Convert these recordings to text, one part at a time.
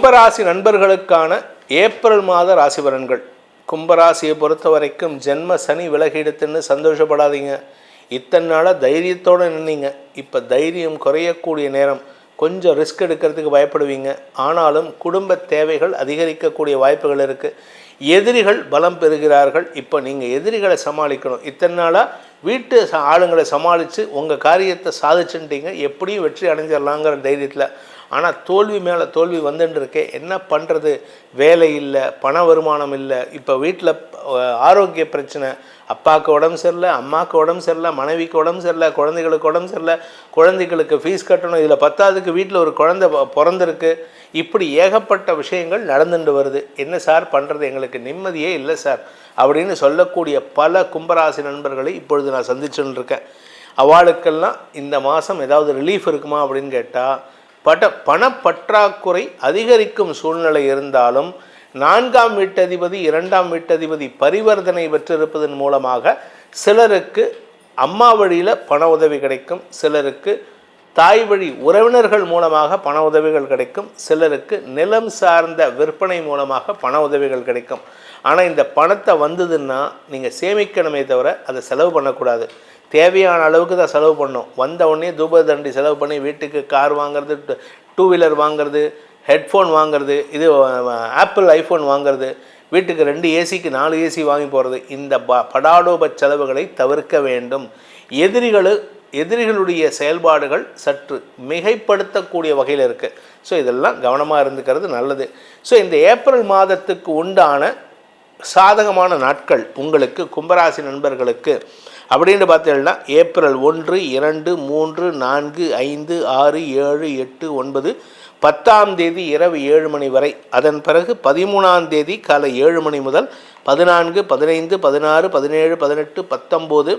கும்பராசி நண்பர்களுக்கான ஏப்ரல் மாத ராசி பலன்கள் கும்பராசியை பொறுத்த வரைக்கும் ஜென்ம சனி விலகிடுத்துன்னு சந்தோஷப்படாதீங்க. இத்தனை நாளாக தைரியத்தோடு நின்னீங்க. இப்போ தைரியம் குறையக்கூடிய நேரம். கொஞ்சம் ரிஸ்க் எடுக்கிறதுக்கு பயப்படுவீங்க. ஆனாலும் குடும்ப தேவைகள் அதிகரிக்கக்கூடிய வாய்ப்புகள் இருக்குது எதிரிகள் பலம் பெறுகிறார்கள். இப்போ நீங்கள் எதிரிகளை சமாளிக்கணும். இத்தனை நாளாக வீட்டு ச- ஆளுங்களை சமாளித்து உங்கள் காரியத்தை சாதிச்சுட்டீங்க எப்படியும் வெற்றி அடைஞ்சிடலாங்கிற தைரியத்தில் ஆனால் தோல்வி மேலே தோல்வி வந்துட்டு இருக்கே என்ன பண்ணுறது வேலை இல்லை பண வருமானம் இல்லை. இப்போ வீட்டில் ஆரோக்கிய பிரச்சனை. அப்பாவுக்கு உடம்பு சரியில்லை அம்மாவுக்கு உடம்பு சரியில்லை மனைவிக்கு உடம்பு சரியில்லை குழந்தைகளுக்கு உடம்பு சரியில்லை. குழந்தைகளுக்கு ஃபீஸ் கட்டணும். இதில் பத்தாவதுக்கு வீட்டில் ஒரு குழந்தை பிறந்திருக்கு. இப்படி ஏகப்பட்ட விஷயங்கள் நடந்துட்டு வருது. என்ன சார் பண்ணுறது எங்களுக்கு நிம்மதியே இல்லை சார். அப்படின்னு சொல்லக்கூடிய பல கும்பராசி நண்பர்களை இப்பொழுது நான் சந்திச்சுன்னு இருக்கேன் அவளுக்கெல்லாம் இந்த மாதம் ஏதாவது ரிலீஃப் இருக்குமா அப்படின்னு கேட்டால் பட பணப்பற்றாக்குறை அதிகரிக்கும் சூழ்நிலை இருந்தாலும் நான்காம் வீட்டதிபதி இரண்டாம் வீட்டதிபதி பரிவர்த்தனை பெற்றிருப்பதன் மூலமாக சிலருக்கு அம்மா வழியில் பண உதவி கிடைக்கும் சிலருக்கு தாய் வழி உறவினர்கள் மூலமாக பண உதவிகள் கிடைக்கும் சிலருக்கு நிலம் சார்ந்த விற்பனை மூலமாக பண உதவிகள் கிடைக்கும். ஆனால் இந்த பணத்தை வந்ததுன்னா நீங்கள் சேமிக்கணுமே தவிர அதை செலவு பண்ணக்கூடாது. தேவையான அளவுக்கு தான் செலவு பண்ணும். வந்த உடனே தூப தண்டி செலவு பண்ணி வீட்டுக்கு கார் வாங்குறது டூ வீலர் வாங்குறது ஹெட்ஃபோன் வாங்குறது இது ஆப்பிள் ஐஃபோன் வாங்குறது வீட்டுக்கு ரெண்டு ஏசிக்கு நாலு ஏசி வாங்கி போகிறது இந்த ப படாடோப செலவுகளை தவிர்க்க வேண்டும். எதிரிகள் எதிரிகளுடைய செயல்பாடுகள் சற்று மிகைப்படுத்தக்கூடிய வகையில் இருக்குது ஸோ இதெல்லாம் கவனமாக இருந்துக்கிறது நல்லது. ஸோ இந்த ஏப்ரல் மாதத்துக்கு உண்டான சாதகமான நாட்கள் உங்களுக்கு கும்பராசி நண்பர்களுக்கு அப்படின்னு பார்த்தீங்கன்னா ஏப்ரல் ஒன்று இரண்டு மூன்று நான்கு ஐந்து ஆறு ஏழு எட்டு ஒன்பது பத்தாம் தேதி இரவு ஏழு மணி வரை. அதன் பிறகு பதிமூணாம் தேதி காலை ஏழு மணி முதல் பதினான்கு பதினைந்து பதினாறு பதினேழு பதினெட்டு பத்தொம்போது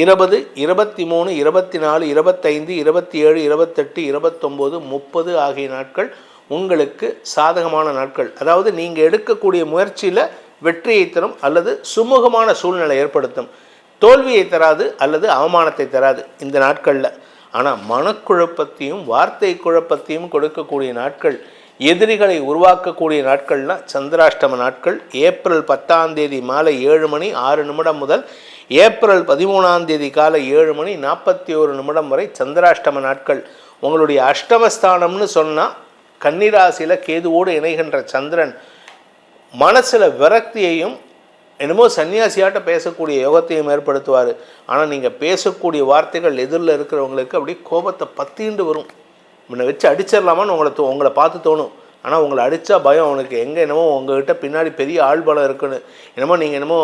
இருபது இருபத்தி மூணு இருபத்தி நாலு இருபத்தைந்து இருபத்தி ஏழு இருபத்தெட்டு இருபத்தொம்போது முப்பது ஆகிய நாட்கள் உங்களுக்கு சாதகமான நாட்கள். அதாவது நீங்கள் எடுக்கக்கூடிய முயற்சியில் வெற்றியை தரும் அல்லது சுமூகமான சூழ்நிலை ஏற்படுத்தும். தோல்வியை தராது அல்லது அவமானத்தை தராது இந்த நாட்களில். ஆனால் மனக்குழப்பத்தையும் வார்த்தை குழப்பத்தையும் கொடுக்கக்கூடிய நாட்கள் எதிரிகளை உருவாக்கக்கூடிய நாட்கள்னால் சந்திராஷ்டம நாட்கள் ஏப்ரல் பத்தாம் தேதி மாலை ஏழு மணி ஆறு நிமிடம் முதல் ஏப்ரல் பதிமூணாம் தேதி காலை ஏழு மணி நாற்பத்தி ஒரு நிமிடம் வரை சந்திராஷ்டம நாட்கள். உங்களுடைய அஷ்டமஸ்தானம்னு சொன்னால் கன்னிராசியில் கேதுவோடு இணைகின்ற சந்திரன் மனசில் விரக்தியையும் என்னமோ சன்னியாசியாட்ட பேசக்கூடிய யோகத்தையும் ஏற்படுத்துவார். ஆனால் நீங்கள் பேசக்கூடிய வார்த்தைகள் எதிரில் இருக்கிறவங்களுக்கு அப்படியே கோபத்தை பத்திண்டு வரும். முன்ன வச்சு அடிச்சிடலாமான்னு உங்களை தோ உங்களை பார்த்து தோணும். ஆனால் உங்களை அடித்தா பயம் அவனுக்கு. எங்கே என்னமோ உங்ககிட்ட பின்னாடி பெரிய ஆள்பலம் இருக்குன்னு. என்னமோ நீங்கள் என்னமோ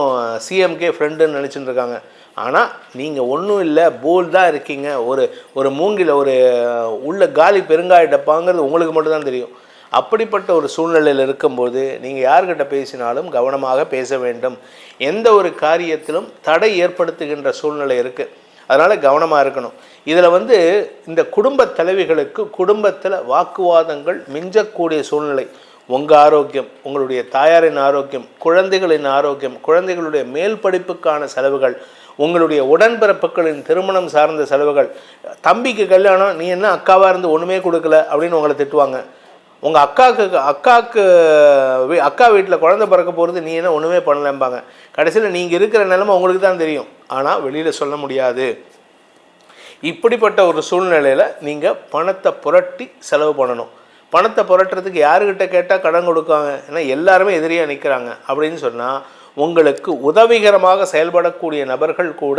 சிஎம்கே ஃப்ரெண்டுன்னு நினச்சிட்டு இருக்காங்க. ஆனால் நீங்கள் ஒன்றும் இல்லை போல் தான் இருக்கீங்க. ஒரு ஒரு மூங்கில் ஒரு உள்ள காலி பெருங்காய டப்பாங்கிறது உங்களுக்கு மட்டும்தான் தெரியும். அப்படிப்பட்ட ஒரு சூழ்நிலையில் இருக்கும்போது நீங்கள் யார்கிட்ட பேசினாலும் கவனமாக பேச வேண்டும். எந்த ஒரு காரியத்திலும் தடை ஏற்படுத்துகின்ற சூழ்நிலை இருக்குது அதனால் கவனமாக இருக்கணும். இதில் வந்து இந்த குடும்ப தலைவிகளுக்கு குடும்பத்தில் வாக்குவாதங்கள் மிஞ்சக்கூடிய சூழ்நிலை. உங்கள் ஆரோக்கியம் உங்களுடைய தாயாரின் ஆரோக்கியம் குழந்தைகளின் ஆரோக்கியம் குழந்தைகளுடைய மேல் படிப்புக்கான செலவுகள் உங்களுடைய உடன்பிறப்புகளின் திருமணம் சார்ந்த செலவுகள் தம்பிக்கு கல்யாணம் நீ என்ன அக்காவாக இருந்து ஒன்றுமே கொடுக்கல அப்படின்னு உங்களை திட்டுவாங்க. உங்கள் அக்காவுக்கு அக்காவுக்கு அக்கா வீட்டில் குழந்த பிறக்க போகிறது நீ என்ன ஒன்றுமே பண்ணலம்பாங்க. கடைசியில் நீங்கள் இருக்கிற நிலமை உங்களுக்கு தான் தெரியும். ஆனால் வெளியில் சொல்ல முடியாது. இப்படிப்பட்ட ஒரு சூழ்நிலையில் நீங்கள் பணத்தை புரட்டி செலவு பண்ணணும். பணத்தை புரட்டுறதுக்கு யாருக்கிட்ட கேட்டால் கடன் கொடுக்காங்க ஏன்னா எல்லாருமே எதிரியாக நிற்கிறாங்க அப்படின்னு சொன்னால் உங்களுக்கு உதவிகரமாக செயல்படக்கூடிய நபர்கள் கூட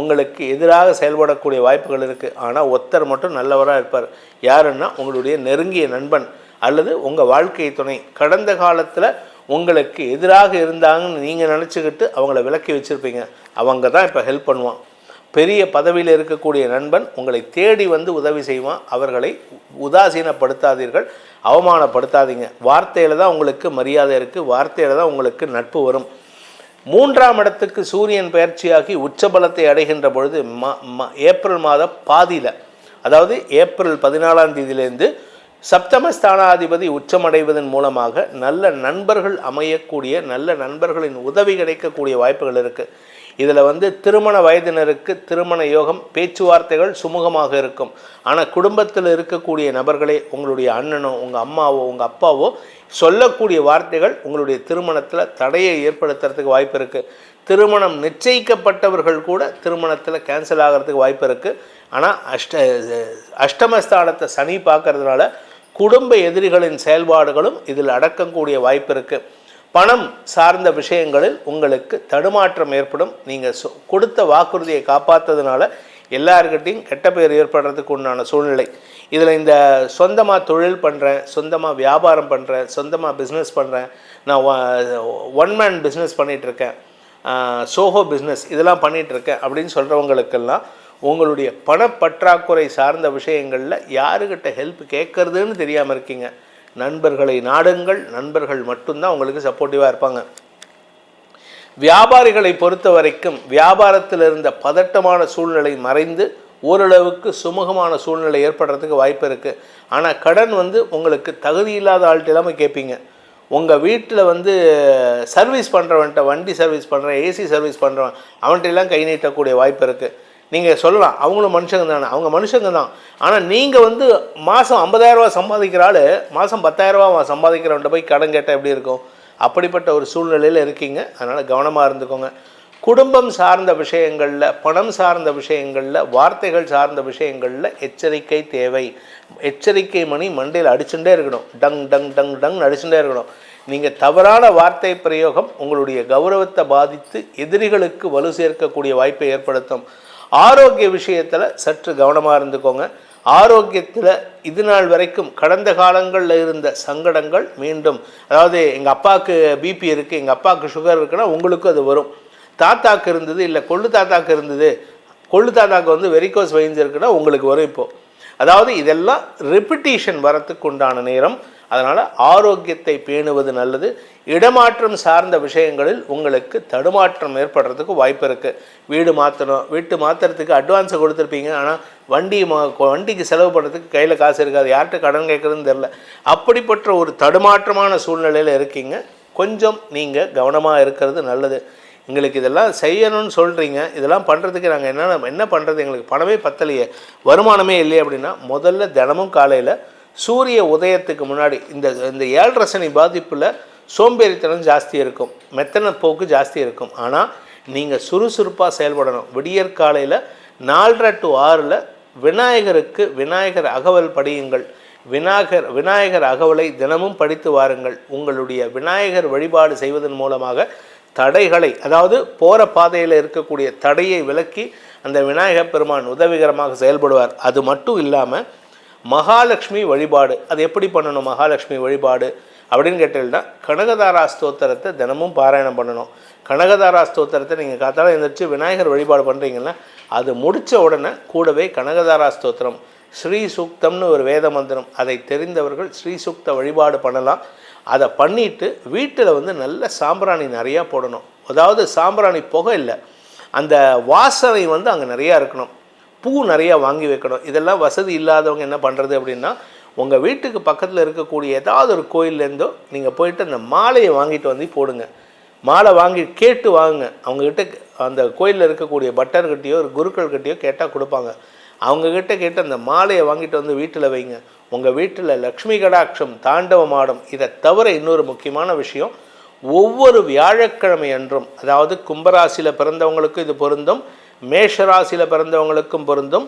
உங்களுக்கு எதிராக செயல்படக்கூடிய வாய்ப்புகள் இருக்குது ஆனால் ஒருத்தர் மட்டும் நல்லவராக இருப்பார். யாருன்னா உங்களுடைய நெருங்கிய நண்பன். அல்லது உங்கள் வாழ்க்கை துணை. கடந்த காலத்தில் உங்களுக்கு எதிராக இருந்தாங்கன்னு நீங்கள் நினச்சிக்கிட்டு அவங்கள விலக்கி வச்சுருப்பீங்க. அவங்க தான் இப்போ ஹெல்ப் பண்ணுவான். பெரிய பதவியில் இருக்கக்கூடிய நண்பன் உங்களை தேடி வந்து உதவி செய்வான். அவர்களை உதாசீனப்படுத்தாதீர்கள். அவமானப்படுத்தாதீங்க. வார்த்தையில் தான் உங்களுக்கு மரியாதை இருக்குது வார்த்தையில் தான் உங்களுக்கு நட்பு வரும். மூன்றாம் இடத்துக்கு சூரியன் பயிற்சியாகி உச்சபலத்தை அடைகின்ற பொழுது ஏப்ரல் மாத பாதியில் அதாவது ஏப்ரல் பதினாலாம் தேதியிலேருந்து சப்தமஸ்தானாதிபதி உச்சமடைவதன் மூலமாக நல்ல நண்பர்கள் அமையக்கூடிய நல்ல நண்பர்களின் உதவி கிடைக்கக்கூடிய வாய்ப்புகள் இருக்குது இதில் வந்து திருமண வயதினருக்கு திருமண யோகம் பேச்சுவார்த்தைகள் சுமூகமாக இருக்கும். ஆனால் குடும்பத்தில் இருக்கக்கூடிய நபர்களே உங்களுடைய அண்ணனோ உங்கள் அம்மாவோ உங்கள் அப்பாவோ சொல்லக்கூடிய வார்த்தைகள் உங்களுடைய திருமணத்தில் தடையை ஏற்படுத்துறதுக்கு வாய்ப்பு இருக்குது திருமணம் நிச்சயிக்கப்பட்டவர்கள் கூட திருமணத்தில் கேன்சல் ஆகிறதுக்கு வாய்ப்பு இருக்குது ஆனால் அஷ்ட அஷ்டமஸ்தானத்தை சனி பார்க்கறதுனால குடும்ப எதிரிகளின் செயல்பாடுகளும் இதில் அடக்கக்கூடிய வாய்ப்பு இருக்குது பணம் சார்ந்த விஷயங்களில் உங்களுக்கு தடுமாற்றம் ஏற்படும். நீங்கள் சொ கொடுத்த வாக்குறுதியை காப்பாற்றதுனால எல்லாருக்கிட்டையும் கெட்ட பேர் ஏற்படுறதுக்கு உண்டான சூழ்நிலை. இதில் இந்த சொந்தமாக தொழில் பண்ணுறேன் சொந்தமாக வியாபாரம் பண்ணுறேன் சொந்தமாக பிஸ்னஸ் பண்ணுறேன் நான் ஒன் மேன் பிஸ்னஸ் பண்ணிகிட்ருக்கேன் சோஹோ பிஸ்னஸ் இதெல்லாம் பண்ணிகிட்ருக்கேன் அப்படின்னு சொல்கிறவங்களுக்கெல்லாம் உங்களுடைய பணப்பற்றாக்குறை சார்ந்த விஷயங்களில் யாருக்கிட்ட ஹெல்ப் கேட்கறதுன்னு தெரியாமல் இருக்கீங்க. நண்பர்களை நாடுங்கள் நண்பர்கள் மட்டும்தான் உங்களுக்கு சப்போர்ட்டிவாக இருப்பாங்க. வியாபாரிகளை பொறுத்த வரைக்கும் வியாபாரத்தில் இருந்த பதட்டமான சூழ்நிலை மறைந்து ஓரளவுக்கு சுமூகமான சூழ்நிலை ஏற்படுறதுக்கு வாய்ப்பு இருக்குது ஆனால் கடன் வந்து உங்களுக்கு தகுதி இல்லாத ஆள்கிட்ட இல்லாமல் கேட்பீங்க உங்கள் வீட்டில் வந்து சர்வீஸ் பண்ணுறவன்ட்ட வண்டி சர்வீஸ் பண்ணுறேன் ஏசி சர்வீஸ் பண்ணுறவன் அவன்கிட்ட எல்லாம் கை நீட்டக்கூடிய வாய்ப்பு இருக்குது நீங்கள் சொல்லலாம் அவங்களும் மனுஷங்க தானே. அவங்க மனுஷங்க தான். ஆனால் நீங்கள் வந்து மாதம் ஐம்பதாயிரரூவா சம்பாதிக்கிற ஆள் மாதம் பத்தாயிரரூவா சம்பாதிக்கிறவன்ட்ட போய் கடன் கேட்டால் எப்படி இருக்கும்? அப்படிப்பட்ட ஒரு சூழ்நிலையில் இருக்கீங்க. அதனால் கவனமாக இருந்துக்கோங்க. குடும்பம் சார்ந்த விஷயங்களில் பணம் சார்ந்த விஷயங்களில் வார்த்தைகள் சார்ந்த விஷயங்களில் எச்சரிக்கை தேவை. எச்சரிக்கை மணி மண்டையில் அடிச்சுட்டே இருக்கணும். டங் டங் டங் டங் அடிச்சுட்டே இருக்கணும். நீங்கள் தவறான வார்த்தை பிரயோகம் உங்களுடைய கௌரவத்தை பாதித்து எதிரிகளுக்கு வலு சேர்க்கக்கூடிய வாய்ப்பை ஏற்படுத்தும். ஆரோக்கிய விஷயத்தில் சற்று கவனமாக இருந்துக்கோங்க. ஆரோக்கியத்தில் இது நாள் வரைக்கும் கடந்த காலங்களில் இருந்த சங்கடங்கள் மீண்டும் அதாவது எங்கள் அப்பாவுக்கு பிபி இருக்குது எங்கள் அப்பாவுக்கு சுகர் இருக்குன்னா உங்களுக்கும் அது வரும். தாத்தாக்கு இருந்தது இல்லை கொள்ளு தாத்தாக்கு இருந்தது. கொள்ளு தாத்தாக்கு வந்து வெரிகோஸ் வைன்ஸ் இருக்குன்னா உங்களுக்கு வரும் இப்போது அதாவது இதெல்லாம் ரிப்பிட்டீஷன் வரத்துக்கு உண்டான நேரம். அதனால் ஆரோக்கியத்தை பேணுவது நல்லது. இடமாற்றம் சார்ந்த விஷயங்களில் உங்களுக்கு தடுமாற்றம் ஏற்படுறதுக்கு வாய்ப்பு இருக்குது வீடு மாற்றணும் வீட்டு மாற்றுறதுக்கு அட்வான்ஸை கொடுத்துருப்பீங்க. ஆனால் வண்டி வண்டிக்கு செலவு பண்ணுறதுக்கு கையில் காசு இருக்காது. யார்கிட்ட கடன் கேட்குறதுன்னு தெரில அப்படிப்பட்ட ஒரு தடுமாற்றமான சூழ்நிலையில் இருக்கீங்க. கொஞ்சம் நீங்கள் கவனமாக இருக்கிறது நல்லது. எங்களுக்கு இதெல்லாம் செய்யணும்னு சொல்கிறீங்க இதெல்லாம் பண்ணுறதுக்கு நாங்கள் என்ன என்ன பண்ணுறது எங்களுக்கு பணமே பத்தலையே. வருமானமே இல்லையே அப்படின்னா முதல்ல தினமும் காலையில் சூரிய உதயத்துக்கு முன்னாடி இந்த இந்த ஏழரை சனி பாதிப்பில் சோம்பேறித்தனம் ஜாஸ்தி இருக்கும். மெத்தன போக்கு ஜாஸ்தி இருக்கும். ஆனால் நீங்கள் சுறுசுறுப்பாக செயல்படணும். விடியற் காலையில் நாலரை டு ஆறில் விநாயகருக்கு விநாயகர் அகவல் படியுங்கள். விநாயகர் விநாயகர் அகவலை தினமும் படித்து வாருங்கள். உங்களுடைய விநாயகர் வழிபாடு செய்வதன் மூலமாக தடைகளை அதாவது போகிற பாதையில் இருக்கக்கூடிய தடையை விலக்கி அந்த விநாயகர் பெருமான் உதவிகரமாக செயல்படுவார். அது மட்டும் இல்லாமல் மகாலட்சுமி வழிபாடு. அது எப்படி பண்ணணும்? மகாலட்சுமி வழிபாடு அப்படின்னு கேட்டீங்கன்னா கனகதாரா ஸ்தோத்திரத்தை தினமும் பாராயணம் பண்ணணும். கனகதாரா ஸ்தோத்திரத்தை நீங்கள் காத்தால எழுந்திரிச்சு விநாயகர் வழிபாடு பண்ணுறீங்கன்னா அது முடித்த உடனே கூடவே கனகதாரா ஸ்தோத்திரம் ஸ்ரீ சூக்தம்னு ஒரு வேத மந்திரம். அதை தெரிந்தவர்கள் ஸ்ரீ சூக்த வழிபாடு பண்ணலாம். அதை பண்ணிவிட்டு வீட்டில் வந்து நல்ல சாம்பிராணி நிறையா போடணும். அதாவது சாம்பிராணி புகை இல்லை. அந்த வாசனை வந்து அங்கே நிறையா இருக்கணும். பூ நிறையா வாங்கி வைக்கணும். இதெல்லாம் வசதி இல்லாதவங்க என்ன பண்ணுறது அப்படின்னா உங்கள் வீட்டுக்கு பக்கத்தில் இருக்கக்கூடிய ஏதாவது ஒரு கோயிலேருந்தோ நீங்கள் போயிட்டு அந்த மாலையை வாங்கிட்டு வந்து போடுங்க. மாலை வாங்கி கேட்டு வாங்குங்க. அவங்கக்கிட்ட அந்த கோயிலில் இருக்கக்கூடிய பட்டர்கிட்டையோ ஒரு குருக்கள்கிட்டையோ கேட்டால் கொடுப்பாங்க. அவங்கக்கிட்ட கேட்டு அந்த மாலையை வாங்கிட்டு வந்து வீட்டில் வைங்க. உங்கள் வீட்டில் லக்ஷ்மி கடாட்சம் தாண்டவமாடும். இதை தவிர இன்னொரு முக்கியமான விஷயம் ஒவ்வொரு வியாழக்கிழமை அன்றும் அதாவது கும்பராசியில் பிறந்தவங்களுக்கும் இது பொருந்தும் மேஷ ராசியில் பிறந்தவங்களுக்கும் பொருந்தும்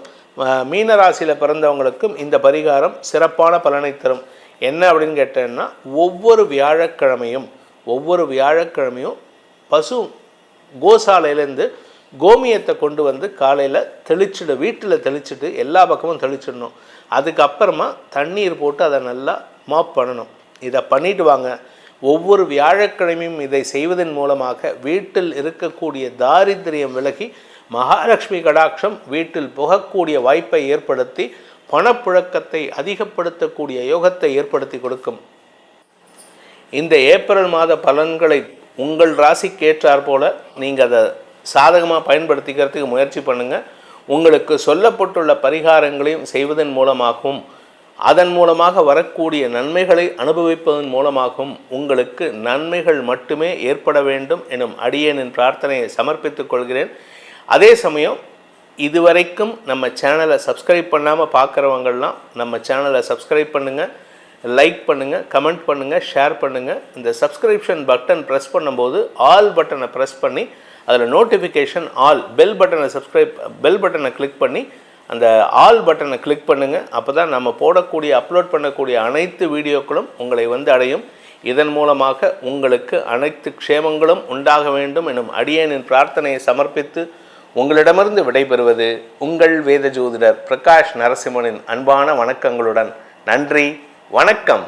மீன ராசியில் பிறந்தவங்களுக்கும் இந்த பரிகாரம் சிறப்பான பலனை தரும். என்ன அப்படின்னு கேட்டேன்னா ஒவ்வொரு வியாழக்கிழமையும் ஒவ்வொரு வியாழக்கிழமையும் பசு கோசாலையிலேருந்து கோமியத்தை கொண்டு வந்து காலையில் தெளிச்சிடு வீட்டில் தெளிச்சிட்டு எல்லா பக்கமும் தெளிச்சிடணும். அதுக்கப்புறமா தண்ணீர் போட்டு அதை நல்லா மாப் பண்ணணும். இதை பண்ணிட்டு வாங்க. ஒவ்வொரு வியாழக்கிழமையும் இதை செய்வதன் மூலமாக வீட்டில் இருக்கக்கூடிய தாரித்திரியம் விலகி மகாலட்சுமி கடாட்சம் வீட்டில் புகக்கூடிய வாய்ப்பை ஏற்படுத்தி பணப்புழக்கத்தை அதிகப்படுத்தக்கூடிய யோகத்தை ஏற்படுத்தி கொடுக்கும். இந்த ஏப்ரல் மாத பலன்களை உங்கள் ராசிக்கு போல நீங்கள் அதை சாதகமாக பயன்படுத்திக்கிறதுக்கு முயற்சி பண்ணுங்கள் உங்களுக்கு சொல்லப்பட்டுள்ள பரிகாரங்களையும் செய்வதன் மூலமாகவும் அதன் மூலமாக வரக்கூடிய நன்மைகளை அனுபவிப்பதன் மூலமாகவும் உங்களுக்கு நன்மைகள் மட்டுமே ஏற்பட வேண்டும் எனும் அடியேனின் பிரார்த்தனையை சமர்ப்பித்துக் கொள்கிறேன். அதே சமயம் இதுவரைக்கும் நம்ம சேனலை சப்ஸ்கிரைப் பண்ணாமல் பார்க்குறவங்கள்லாம் நம்ம சேனலை சப்ஸ்கிரைப் பண்ணுங்கள் லைக் பண்ணுங்கள் கமெண்ட் பண்ணுங்கள் ஷேர் பண்ணுங்கள் இந்த சப்ஸ்கிரிப்ஷன் பட்டன் ப்ரெஸ் பண்ணும்போது ஆல் பட்டனை ப்ரெஸ் பண்ணி அதில் நோட்டிஃபிகேஷன் ஆல் பெல் பட்டனை சப்ஸ்கிரைப் பெல் பட்டனை கிளிக் பண்ணி அந்த ஆல் பட்டனை கிளிக் பண்ணுங்கள் அப்போ தான் நம்ம போடக்கூடிய அப்லோட் பண்ணக்கூடிய அனைத்து வீடியோக்களும் உங்களை வந்து அடையும். இதன் மூலமாக உங்களுக்கு அனைத்து க்ஷேமங்களும் உண்டாக வேண்டும் எனும் அடியேனின் பிரார்த்தனையை சமர்ப்பித்து உங்களிடமிருந்து விடைபெறுவது உங்கள் வேத ஜோதிடர் பிரகாஷ் நரசிம்மனின் அன்பான வணக்கங்களுடன். நன்றி வணக்கம்.